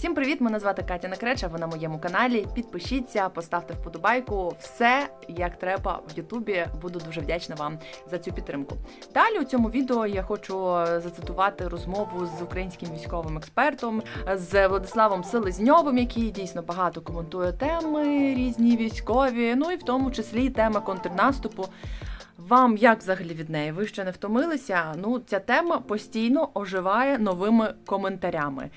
Всім привіт! Мене звати Катя Накреча. Ви на моєму каналі. Підпишіться, поставте вподобайку. Все як треба в Ютубі. Буду дуже вдячна вам за цю підтримку. Далі у цьому відео я хочу зацитувати розмову з українським військовим експертом з Владиславом Селезньовим, який дійсно багато коментує теми різні військові, ну і в тому числі тема контрнаступу. Вам як взагалі від неї? Ви ще не втомилися? Ну, ця тема постійно оживає новими коментарями.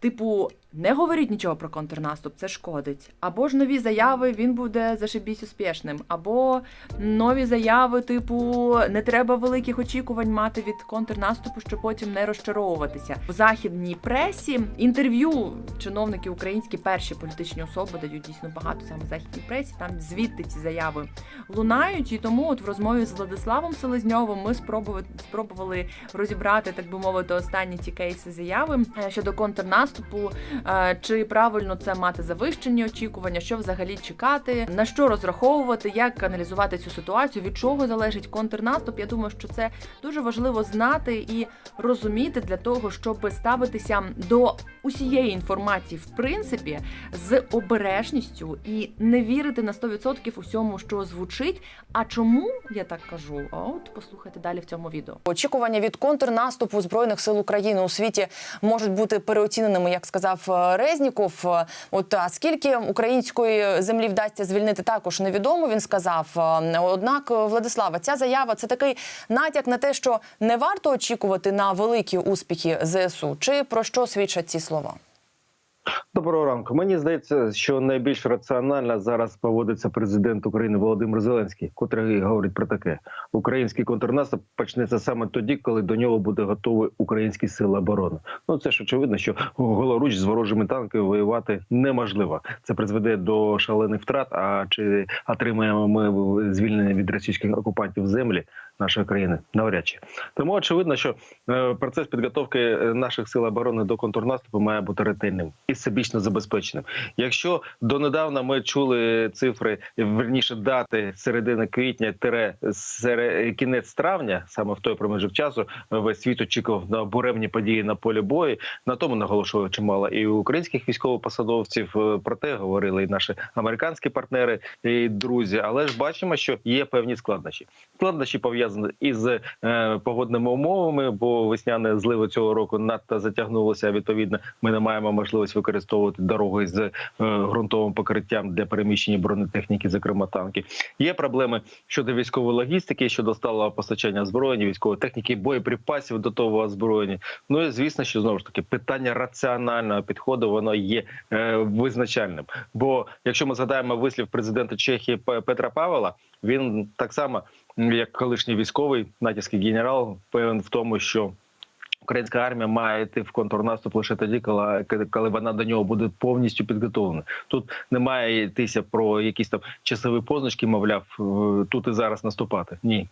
Типу, не говоріть нічого про контрнаступ, це шкодить. Або ж нові заяви він буде зашибісь успішним, або нові заяви, типу, не треба великих очікувань мати від контрнаступу, щоб потім не розчаровуватися. В західній пресі інтерв'ю чиновники українські перші політичні особи дають дійсно багато саме західній пресі. Там звідти ці заяви лунають. І тому, от в розмові з Владиславом Селезньовим, ми спробували спробували розібрати, так би мовити, останні ці кейси заяви е, щодо контрнаступу. Е, Чи правильно це мати завищені очікування, що взагалі чекати, на що розраховувати, як аналізувати цю ситуацію, від чого залежить контрнаступ? Я думаю, що це дуже важливо знати і розуміти для того, щоб ставитися до усієї інформації, в принципі, з обережністю і не вірити на 100% усьому, що звучить. А чому я так кажу? А От послухайте далі в цьому відео. Очікування від контрнаступу збройних сил України у світі можуть бути переоціненими, як сказав Резніков. Е, От а скільки української землі вдасться звільнити, також невідомо. Він сказав. Е, Однак, е, Владислава, ця заява це такий натяк на те, що не варто очікувати на великі успіхи ЗСУ. Чи про що свідчать ці слова? Доброго ранку. Мені здається, що найбільш раціонально зараз поводиться президент України Володимир Зеленський, котрий говорить про таке: український контрнаступ почнеться саме тоді, коли до нього буде готовий українські сили оборони. Ну це ж очевидно, що голоруч з ворожими танками воювати неможливо. Це призведе до шалених втрат. А чи отримаємо ми звільнення від російських окупантів землі нашої країни? Навряд чи тому очевидно, що е, процес підготовки е, наших сил оборони до контрнаступу має бути ретельним і всебічно забезпеченим. Якщо донедавна ми чули цифри, верніше дати середини квітня тире кінець травня, саме в той проміжок часу, весь світ очікував на буремні події на полі бою. На тому наголошували чимало і українських військовопосадовців. е, Про те говорили і наші американські партнери і друзі. Але ж бачимо, що є певні складнощі. Складнощі пов'язані із е, погодними умовами, бо весняне зливи цього року надто затягнулося. Відповідно, ми не маємо можливості використовувати дороги з е, ґрунтовим покриттям для переміщення бронетехніки, зокрема танки. Є проблеми щодо військової логістики, щодо сталого постачання озброєння, військової техніки, боєприпасів до того озброєння. Ну і звісно, що знову ж таки питання раціонального підходу воно є е, визначальним. Бо якщо ми згадаємо вислів президента Чехії Петра Павела, він так само, як колишній військовий натівський генерал, певен в тому, що Українська армія має йти в контрнаступ лише тоді, коли, коли вона до нього буде повністю підготовлена. Тут не має йтися про якісь там часові позначки, мовляв, е, тут і зараз наступати. Ні.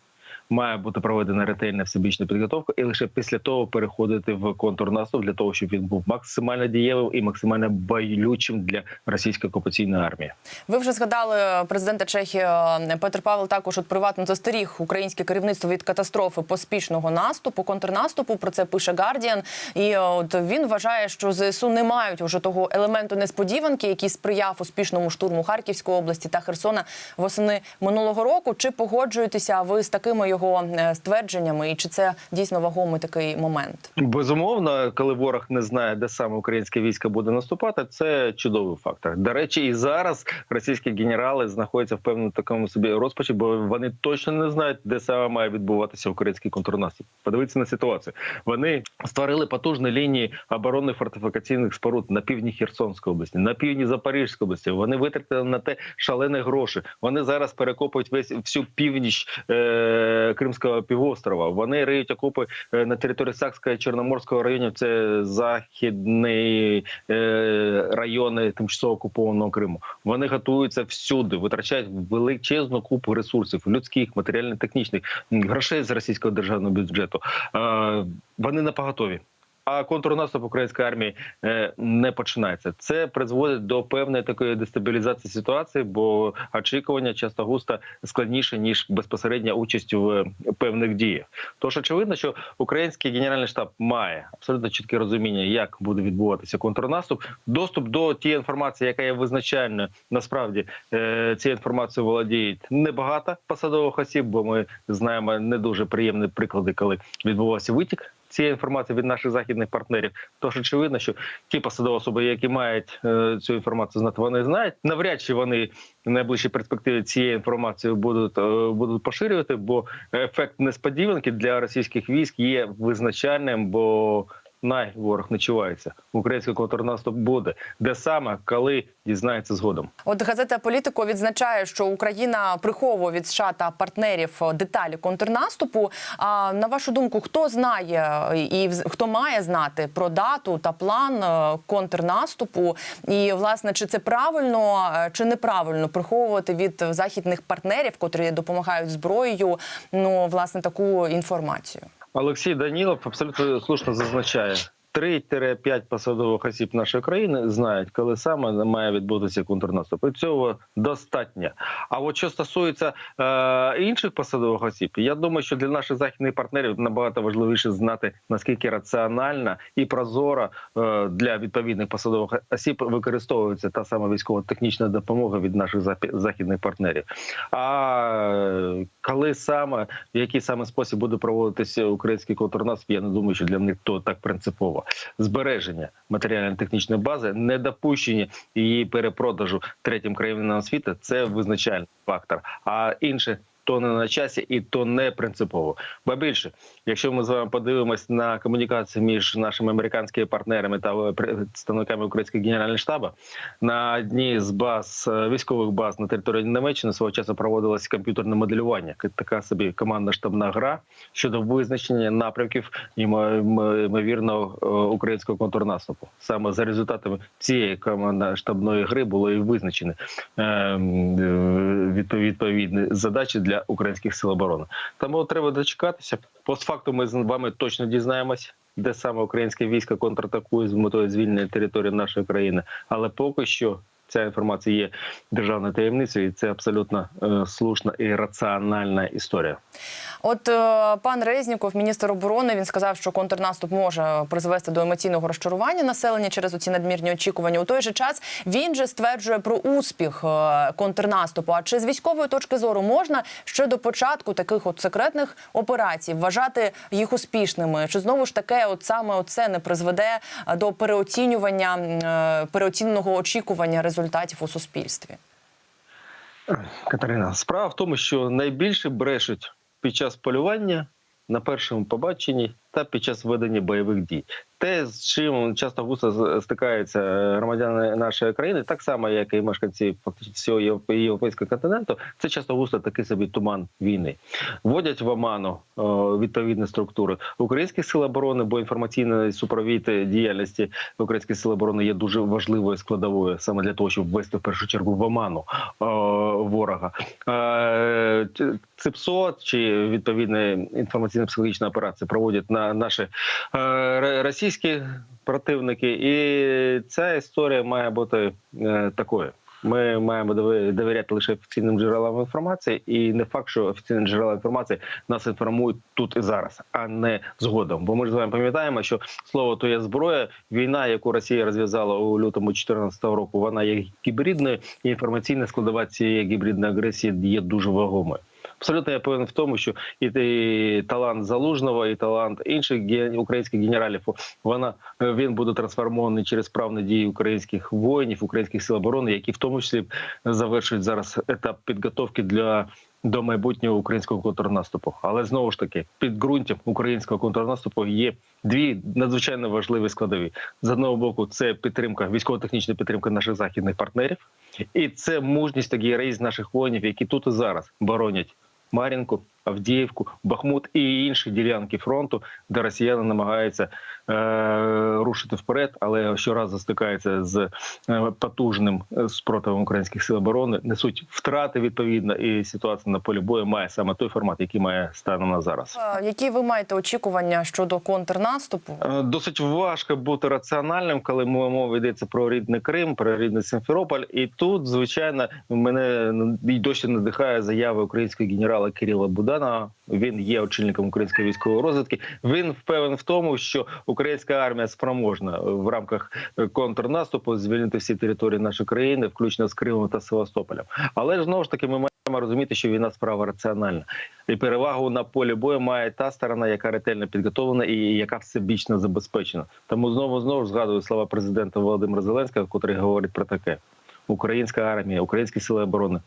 Має бути проведена ретельна всебічна підготовка, і лише після того переходити в контрнаступ для того, щоб він був максимально дієвим і максимально болючим для російської окупаційної армії. Ви вже згадали президента Чехії е, Петр Павел. Також от приватно застеріг українське керівництво від катастрофи поспішного наступу, контрнаступу. Про це пише Гардіан. І е, от він вважає, що ЗСУ не мають уже того елементу несподіванки, який сприяв успішному штурму Харківської області та Херсона восени минулого року. Чи погоджуєтеся ви з такими його е, ствердженнями, і чи це дійсно вагомий такий момент? Безумовно, коли ворог не знає, де саме українське військо буде наступати, це чудовий фактор. До речі, і зараз російські генерали знаходяться в певному такому собі розпачі, бо вони точно не знають, де саме має відбуватися український контрнаступ. Подивіться на ситуацію. Вони створили потужні лінії оборони фортифікаційних споруд на півдні Херсонської області, на півдні Запорізької області. Вони витратили на те шалені гроші. Вони зараз перекопують весь всю північ е- Кримського півострова. Вони риють окопи е, на території Сакського і Чорноморського районів. Це західні е, райони тимчасово окупованого Криму. Вони готуються всюди, витрачають величезну купу ресурсів людських, матеріально-технічних грошей з російського державного бюджету. Е, вони на поготові. А контрнаступ української армії е, не починається. Це призводить до певної такої дестабілізації ситуації, бо очікування часто густо складніше ніж безпосередня участь в певних діях. Тож очевидно, що український генеральний штаб має абсолютно чітке розуміння, як буде відбуватися контрнаступ. Доступ до тієї інформації, яка є визначальною, насправді е, цією інформацією володіють небагато посадових осіб, бо ми знаємо не дуже приємні приклади, коли відбувався витік. Цієї інформації від наших західних партнерів, тож очевидно, що ті посадові особи, які мають е, цю інформацію знати, вони знають. Навряд чи вони в найближчій перспективі цієї інформації будуть е, будуть поширювати, бо ефект несподіванки для російських військ є визначальним, бо най ворог не чувається. Український контрнаступ буде де саме, коли дізнається згодом. От газета Політико відзначає, що Україна приховує від США та партнерів деталі контрнаступу. А на вашу думку, хто знає і хто має знати про дату та план е, контрнаступу? І власне, чи це правильно е, чи неправильно приховувати від західних партнерів, котрі допомагають зброєю, ну власне таку інформацію? Олексій Данілов абсолютно слушно зазначає. 3-5 посадових осіб нашої країни знають, коли саме має відбутися контрнаступ. І цього достатньо. А от що стосується е, інших посадових осіб, я думаю, що для наших західних партнерів набагато важливіше знати наскільки раціонально і прозоро е, для відповідних посадових осіб використовується та сама військово-технічна допомога від наших західних партнерів. А коли саме в який саме спосіб буде проводитися український контрнаступ, я не думаю, що для них то так принципово. Збереження матеріально-технічної бази, недопущення її перепродажу третім країнам світу це визначальний фактор. А інше. То не на часі і то не принципово. Ба більше, якщо ми з вами подивимось на комунікації між нашими американськими партнерами та е, представниками українського генерального штабу, на одній з баз е, військових баз на території Німеччини свого часу проводилось комп'ютерне моделювання. Така собі командна штабна гра щодо визначення напрямків ймо- ймовірного е, українського контрнаступу. Саме за результатами цієї командно-штабної гри було і визначені е, м, е, відпов- відповідні задачі для українських сил оборони. Тому треба дочекатися. Постфакту ми з вами точно дізнаємось. Де саме українське військо контратакує з метою звільнення території нашої країни, але поки що ця інформація є державною таємницею, і це абсолютно е, слушна і раціональна історія. От е, пан Резніков, міністр оборони, він сказав, що контрнаступ може призвести до емоційного розчарування населення через оці надмірні очікування. У той же час він же стверджує про успіх е, контрнаступу. А чи з військової точки зору можна ще до початку таких от секретних операцій вважати їх успішними? Чи знову ж таке, от саме це не призведе до переоцінювання е, переоціненого очікування результатів у суспільстві? Катерина, справа в тому, що найбільше брешуть під час полювання на першому побаченні та під час ведення бойових дій. Те, з чим часто густо стикаються громадяни нашої країни, так само як і мешканці всього європейського континенту, це часто густо такий собі туман війни. Вводять в оману е, відповідні структури українських сил оборони, бо інформаційна супровід діяльності українських сил оборони є дуже важливою складовою саме для того, щоб ввести в першу чергу в оману е, ворога. Е, ЦИПСО чи відповідні інформаційно-психологічні операції проводять на наші е, ре- російські противники, і ця історія має бути е, такою. Ми маємо довіряти лише офіційним джерелам інформації, і не факт, що офіційні джерела інформації нас інформують тут і зараз, а не згодом. Бо ми ж з вами пам'ятаємо, що слово то є зброя. Війна, яку Росія розв'язала у лютому 2014 року, вона є гібридною, і інформаційна складова цієї гібридної агресії є дуже вагомою. Абсолютно я певен в тому, що і, і талант залужного, і талант інших українських генералів вона е, він буде трансформований через правні дії українських воїнів, українських сил оборони, які в тому числі завершують зараз етап підготовки для. До майбутнього українського контрнаступу, але знову ж таки підґрунтям українського контрнаступу є дві надзвичайно важливі складові. З одного боку, це підтримка, військово-технічна підтримка наших західних партнерів, і це мужність та героїзм наших воїнів, які тут і зараз боронять Мар'їнку, Авдіївку, Бахмут і інші ділянки фронту, де росіяни намагаються е, рушити вперед, але щоразу стикаються з е, потужним е, спротивом українських сил оборони, несуть втрати відповідно, і ситуація на полі бою має саме той формат, який має станом на зараз. Які ви маєте очікування щодо контрнаступу? Е, Досить важко бути раціональним, коли мова йдеться про рідний Крим, про рідний Симферополь. І тут, звичайно, мене й досі надихає заява українського генерала Кирила Буданова. Він є очільником української військової розвідки. Він впевнений в тому, що українська армія спроможна в рамках контрнаступу звільнити всі території нашої країни, включно з Кримом та Севастополем. Але ж знову ж таки, ми маємо розуміти, що війна справа раціональна. І перевагу на полі бою має та сторона, яка ретельно підготовлена і яка всебічно забезпечена. Тому знову знову ж згадую слова президента Володимира Зеленського, який говорить про таке: українська армія, українські сили оборони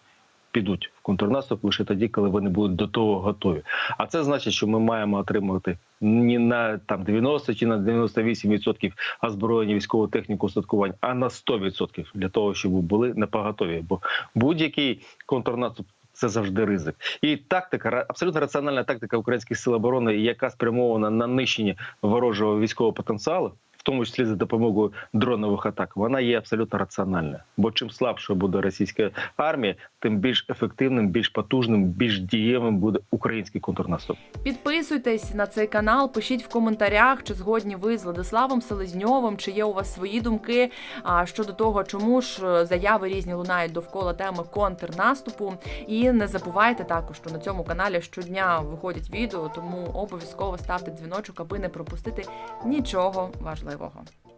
підуть в контрнаступ лише тоді, коли вони будуть до того готові. А це значить, що ми маємо отримувати не на там 90 чи на 98% озброєння військову техніку устаткувань, а на 100% для того, щоб були на поготові. Бо будь-який контрнаступ. Це завжди ризик, і тактика абсолютно раціональна тактика українських сил оборони, яка спрямована на нищення ворожого військового потенціалу, в тому числі за допомогою дронових атак, вона є абсолютно раціональна. Бо чим слабшою буде російська армія, тим більш ефективним, більш потужним, більш дієвим буде український контрнаступ. Підписуйтесь на цей канал, пишіть в коментарях, чи згодні ви з Владиславом Селезньовим, чи є у вас свої думки а, щодо того, чому ж е, заяви різні лунають довкола теми контрнаступу. І не забувайте також, що на цьому каналі щодня виходять відео, тому обов'язково ставте дзвіночок, аби не пропустити нічого важливого. 离婚。